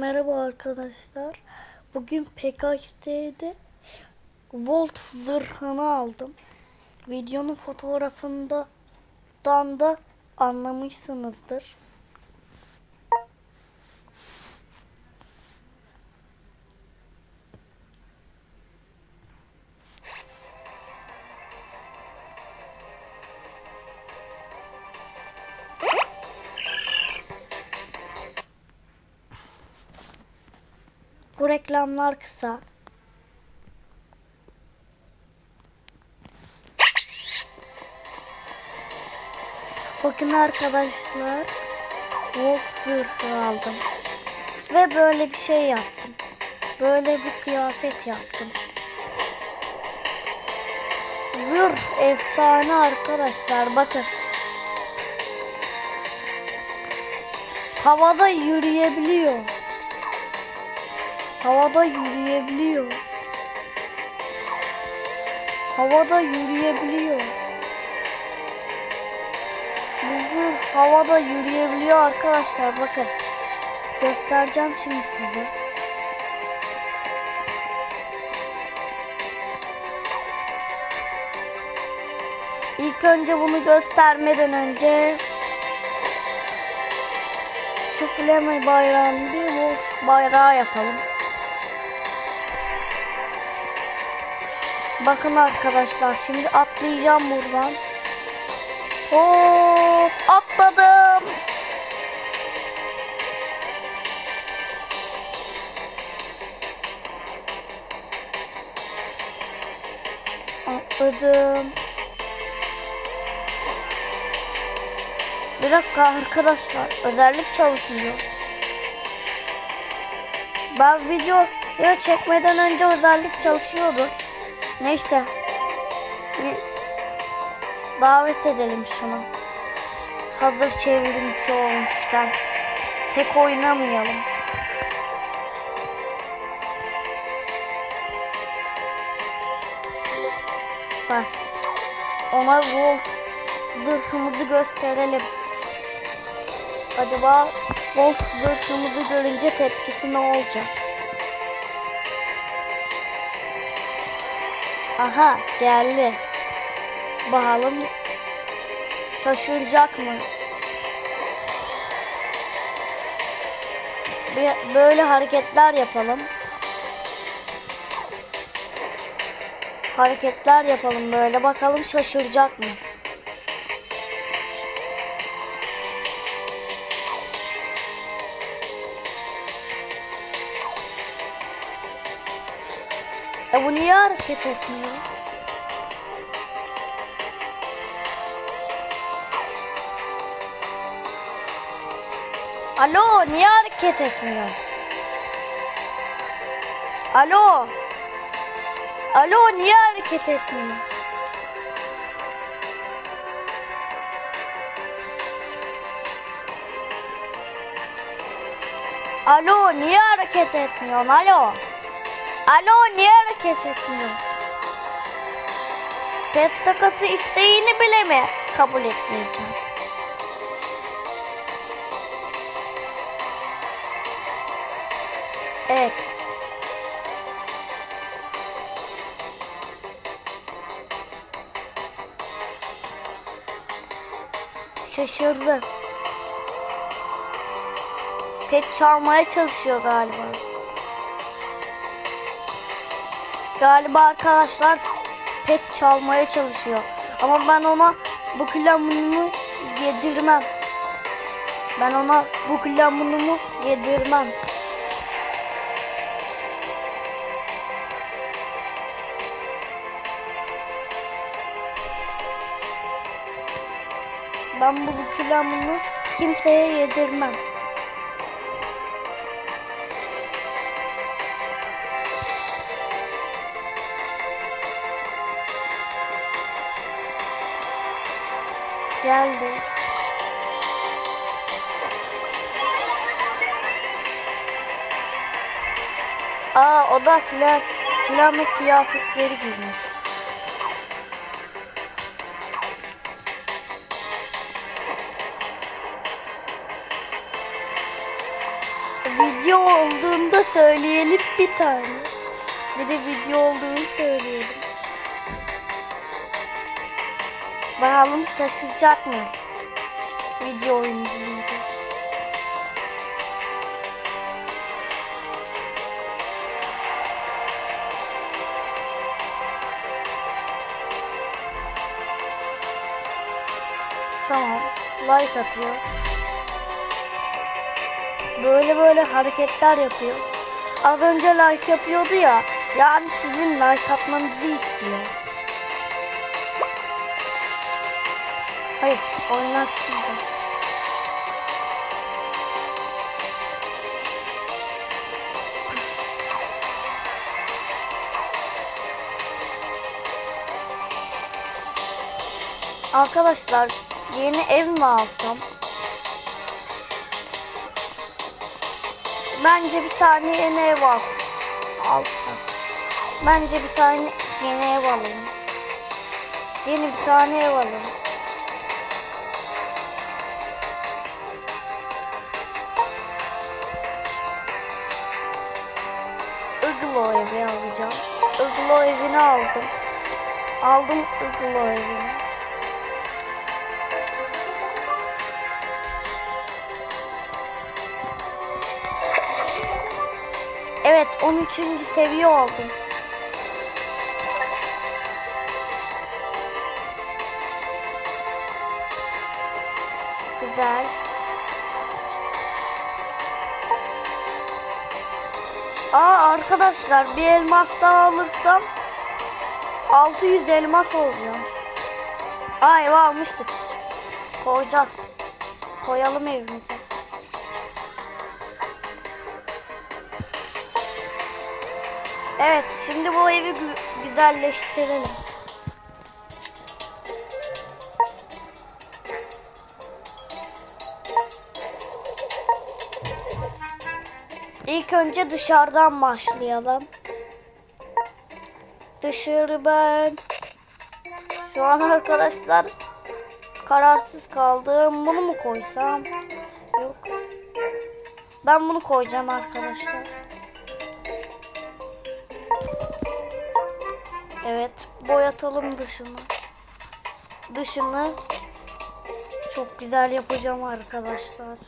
Merhaba arkadaşlar. Bugün PKX'de Volt zırhını aldım. Videonun fotoğrafından da anlamışsınızdır. Bu reklamlar kısa. Bakın arkadaşlar. Volt zırhı aldım. Ve böyle bir şey yaptım. Böyle bir kıyafet yaptım. Zırh efsane arkadaşlar. Bakın. Havada yürüyebiliyor. Havada yürüyebiliyor. Havada yürüyebiliyor. Buzu havada yürüyebiliyor arkadaşlar bakın. Göstereceğim şimdi size. İlk önce bunu göstermeden önce şu flame bayrağını bir volt bayrağı yapalım. Bakın arkadaşlar şimdi atlayacağım buradan. Hop atladım. Atladım. Bir dakika arkadaşlar özellik çalışmıyor. Ben video çekmeden önce özellik çalışıyordu. Neyse. Davet edelim şunu. Hazır çevrimçi olmuşken. Tek oynamayalım. Bak. Ona Volt zırhımızı gösterelim. Acaba Volt zırhımızı görünce tepkisi ne olacak? Aha geldi. Bakalım şaşıracak mı? Böyle hareketler yapalım. Hareketler yapalım böyle. Bakalım şaşıracak mı? E bu niye hareket etmiyor? Alo niye hareket etmiyor? Alo. Alo niye hareket etmiyor? Alo niye hareket etmiyorsun? Alo. Alo niye hareket etmiyor? Pet takası isteğini bile mi kabul etmeyeceğim? Evet. Şaşırdı. Pet çalmaya çalışıyor galiba. Galiba arkadaşlar pet çalmaya çalışıyor. Ama ben ona bu klamını yedirmem. Ben ona bu klamını yedirmem. Ben bu klamını kimseye yedirmem. Geldi. Aa o da filan filan kıyafetleri giymiş. video olduğunda söyleyelim bir tane. Bir de video olduğunu söyleyelim. Bakalım şaşıracak mı? Video oyunculuğu. Tamam. Like atıyor. Böyle böyle hareketler yapıyor. Az önce like yapıyordu ya. Yani sizin like atmanızı istiyor. Hayır, oyundan. Arkadaşlar yeni ev mi alsam? Bence bir tane yeni ev al. Alsam. Bence bir tane yeni ev alayım. Yeni bir tane ev alayım. Evini aldım. Aldım Iglo evini. Evet 13. seviye oldum. Güzel. Aa arkadaşlar bir elmas daha alırsam 600 elmas olacağım. Aa ev almıştık. Koyacağız. Koyalım evimize. Evet, şimdi bu evi gü- güzelleştirelim. İlk önce dışarıdan başlayalım. Dışarı ben. Şu an arkadaşlar kararsız kaldım. Bunu mu koysam? Yok. Ben bunu koyacağım arkadaşlar. Evet, boyatalım dışını. Dışını çok güzel yapacağım arkadaşlar.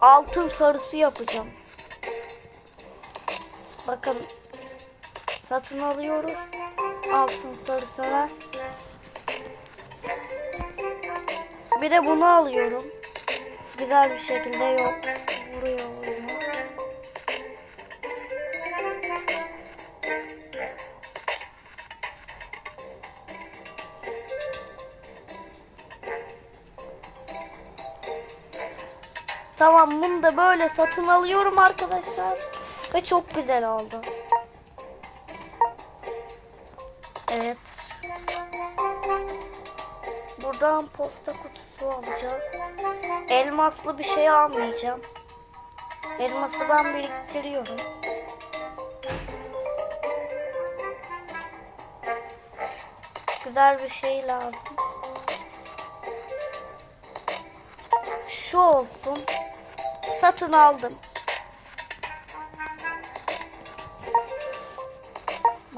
Altın sarısı yapacağım. Bakın satın alıyoruz. Altın sarısına. Bir de bunu alıyorum. Güzel bir şekilde yok. Vuruyor bunu. Tamam bunu da böyle satın alıyorum arkadaşlar. Ve çok güzel oldu. Evet. Buradan posta kutusu alacağız. Elmaslı bir şey almayacağım. Elması ben biriktiriyorum. Güzel bir şey lazım. Şu olsun. Satın aldım.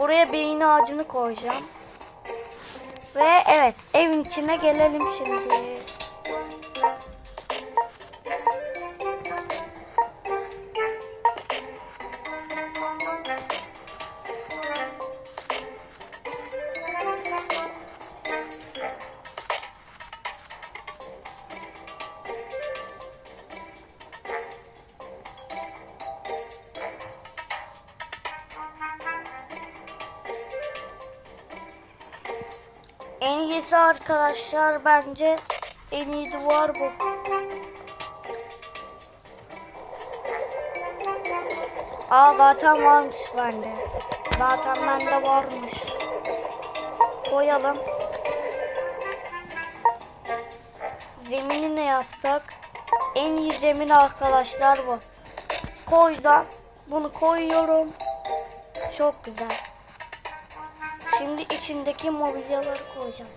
Buraya beyin ağacını koyacağım. Ve evet evin içine gelelim şimdi. İyisi arkadaşlar bence en iyi duvar bu. Aa zaten varmış bende. Zaten bende varmış. Koyalım. Zemini ne yapsak? En iyi zemin arkadaşlar bu. Koy da bunu koyuyorum. Çok güzel. Şimdi içindeki mobilyaları koyacağım.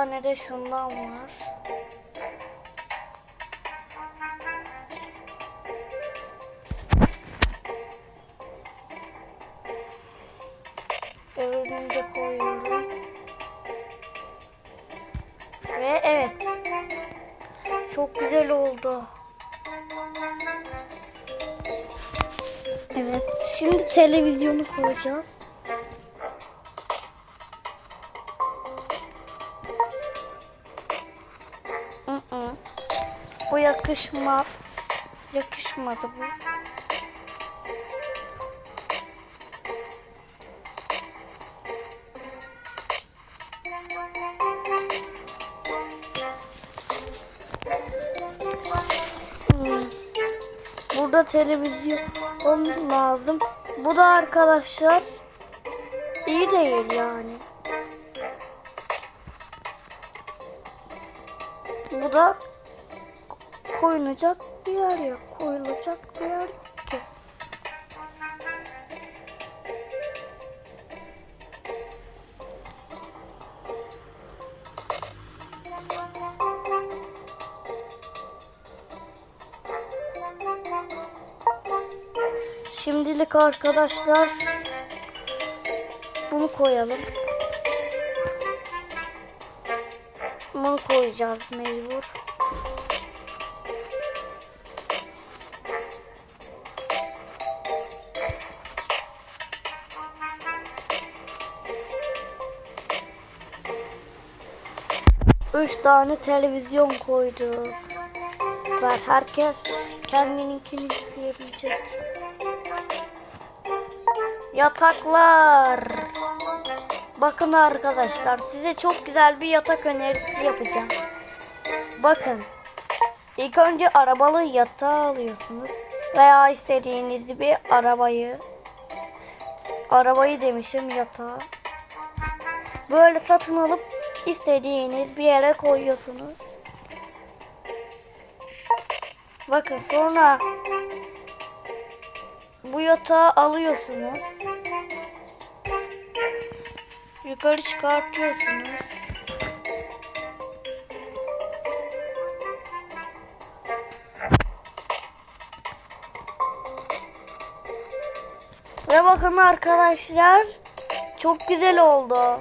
Tane de şundan var. Öbürünü koyuyorum. Ve evet. Çok güzel oldu. Evet. Şimdi televizyonu koyacağız. Yakışmaz. Yakışmadı bu. Hmm. Burada televizyon lazım. Bu da arkadaşlar iyi değil yani. Koyulacak bir yer yok. Koyulacak bir yer ki. Şimdilik arkadaşlar bunu koyalım. Bunu koyacağız mecbur. Üç tane televizyon koyduk. Ver herkes kendininkini izleyebilecek. Yataklar. Bakın arkadaşlar size çok güzel bir yatak önerisi yapacağım. Bakın. İlk önce arabalı yatağı alıyorsunuz. Veya istediğiniz bir arabayı. Arabayı demişim yatağı. Böyle satın alıp istediğiniz bir yere koyuyorsunuz. Bakın sonra bu yatağı alıyorsunuz. Yukarı çıkartıyorsunuz. Ve bakın arkadaşlar çok güzel oldu.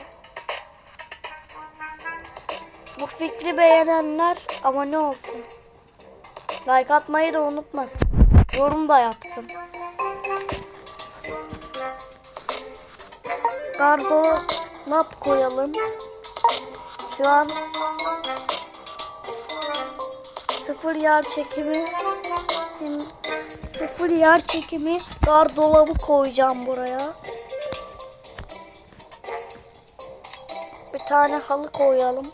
Fikri beğenenler abone olsun. Like atmayı da unutmasın. Yorum da yapsın. Gardolap koyalım. Şu an sıfır yer çekimi sıfır yer çekimi gardolabı koyacağım buraya. Bir tane halı koyalım.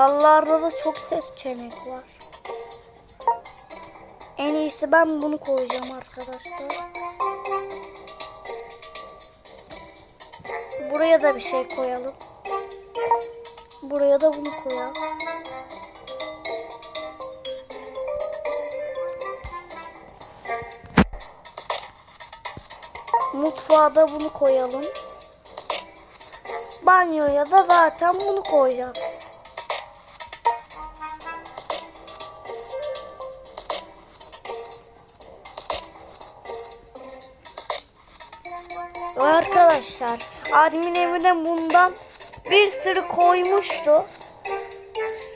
Halılarda da çok ses çenek var. En iyisi ben bunu koyacağım arkadaşlar. Buraya da bir şey koyalım. Buraya da bunu koyalım. Mutfağa da bunu koyalım. Banyoya da zaten bunu koyacağız. Arkadaşlar admin evine bundan bir sürü koymuştu.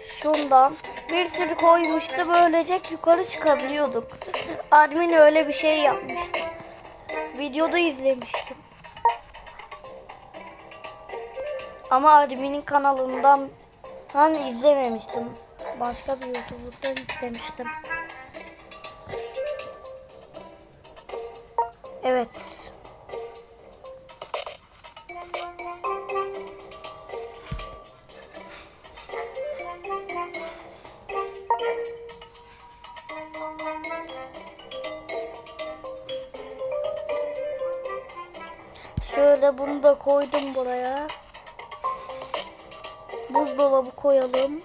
Şundan bir sürü koymuştu. Böylece yukarı çıkabiliyorduk. Admin öyle bir şey yapmıştı. Videoda izlemiştim. Ama adminin kanalından hani izlememiştim. Başka bir YouTuber'dan izlemiştim. Evet. Şöyle bunu da koydum buraya. Buzdolabı koyalım.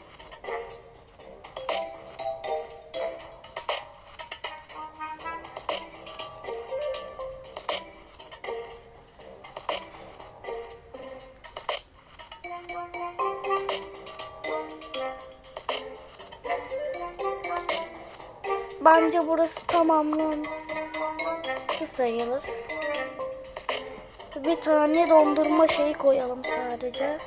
Bence burası tamamlandı sayılır. Bir tane dondurma şeyi koyalım sadece.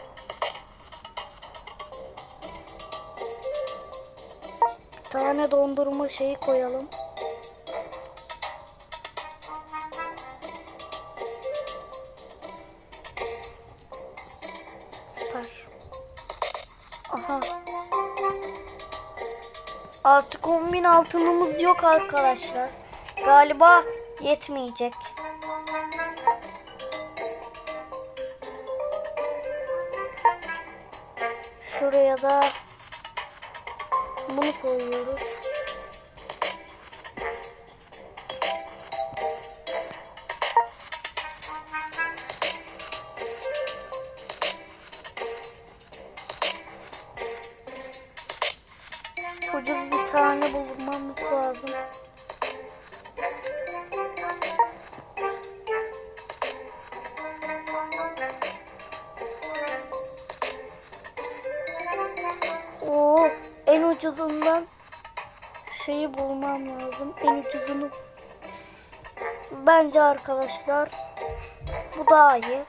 Bir tane dondurma şeyi koyalım. Süper. Aha. Artık 10.000 altınımız yok arkadaşlar. Galiba yetmeyecek. Şuraya da bunu koyuyoruz. Ucuz bir tane bulmamız lazım. Ucuzundan şeyi bulmam lazım. En ucuzunu. Bence arkadaşlar bu daha iyi.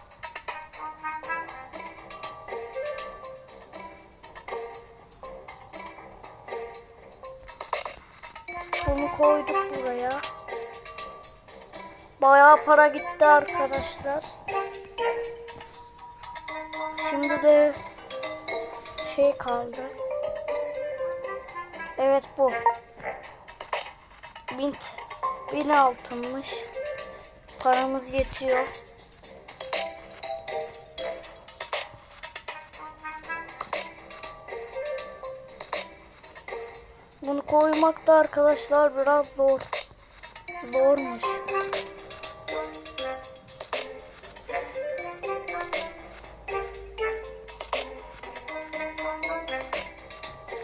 Bunu koyduk buraya. Bayağı para gitti arkadaşlar. Şimdi de şey kaldı. Evet bu. Bin, bin altınmış. Paramız yetiyor. Bunu koymak da arkadaşlar biraz zor. Zormuş.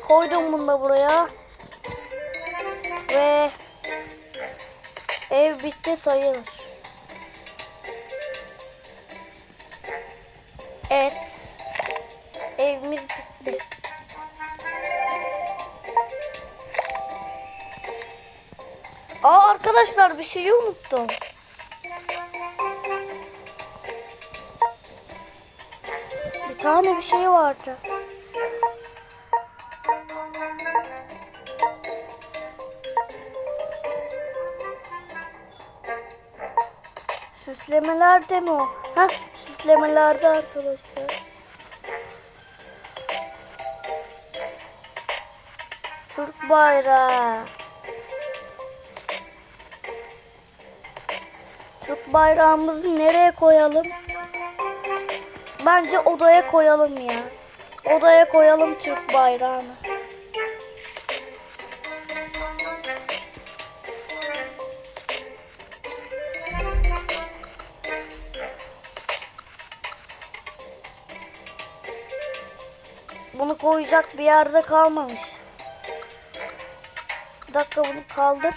Koydum bunu da buraya. Ve ev bitti sayılır. Evet. Evimiz bitti. Aa arkadaşlar bir şeyi unuttum. Bir tane bir şey vardı. Süslemelerde mi o? Ha, süslemelerde arkadaşlar. Türk bayrağı. Türk bayrağımızı nereye koyalım? Bence odaya koyalım ya. Odaya koyalım Türk bayrağını. Bunu koyacak bir yerde kalmamış. Bir dakika bunu kaldır.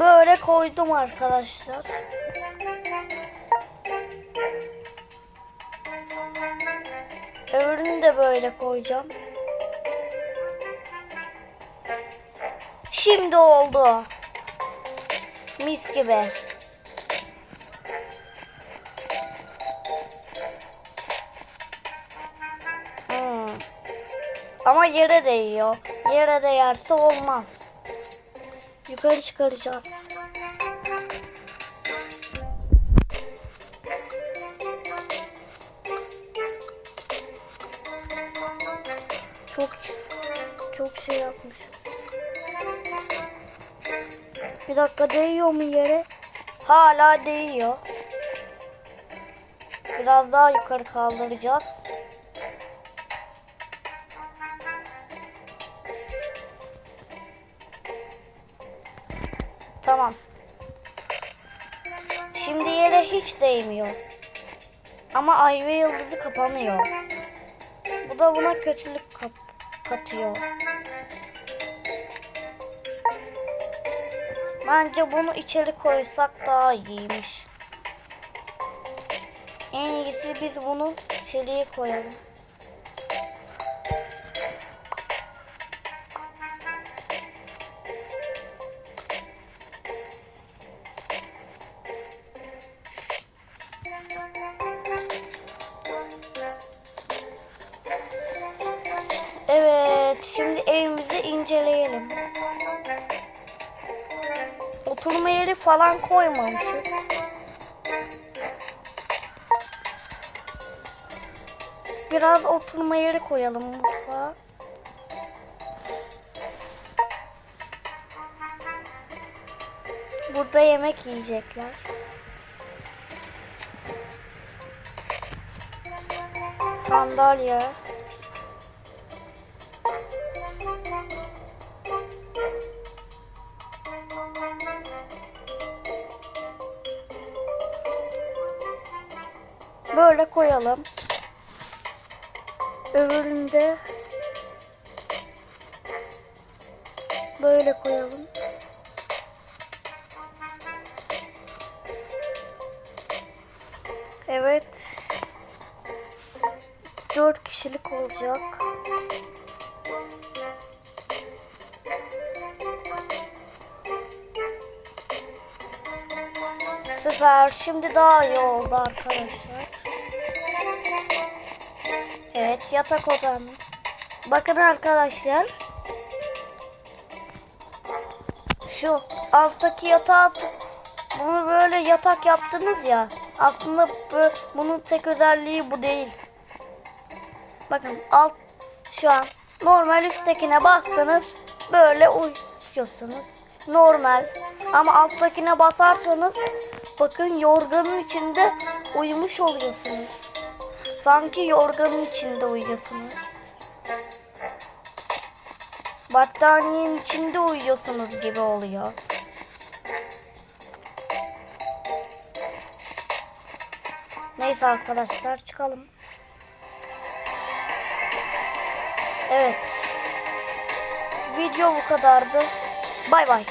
Böyle koydum arkadaşlar. Öbürünü de böyle koyacağım. Şimdi oldu. Mis gibi. Hmm. Ama yere değiyor. Yere değerse olmaz. Yukarı çıkaracağız. Dakika değiyor mu yere? Hala değiyor. Biraz daha yukarı kaldıracağız. Tamam. Şimdi yere hiç değmiyor. Ama ay ve yıldızı kapanıyor. Bu da buna kötülük kat katıyor. Bence bunu içeri koysak daha iyiymiş. En iyisi biz bunu çeliğe koyalım. Falan koymamışız. Biraz oturma yeri koyalım mutfağa. Burada yemek yiyecekler. Sandalye. Böyle koyalım. Öbüründe böyle koyalım. Evet. Dört kişilik olacak. Süper. Şimdi daha iyi oldu arkadaşlar. Evet yatak odam. Bakın arkadaşlar. Şu alttaki yatağı bunu böyle yatak yaptınız ya. Aslında bu, bunun tek özelliği bu değil. Bakın alt şu an normal üsttekine bastınız böyle uyuyorsunuz. Normal. Ama alttakine basarsanız bakın yorganın içinde uyumuş oluyorsunuz. Sanki yorganın içinde uyuyorsunuz. Battaniyenin içinde uyuyorsunuz gibi oluyor. Neyse arkadaşlar çıkalım. Evet. Video bu kadardı. Bay bay.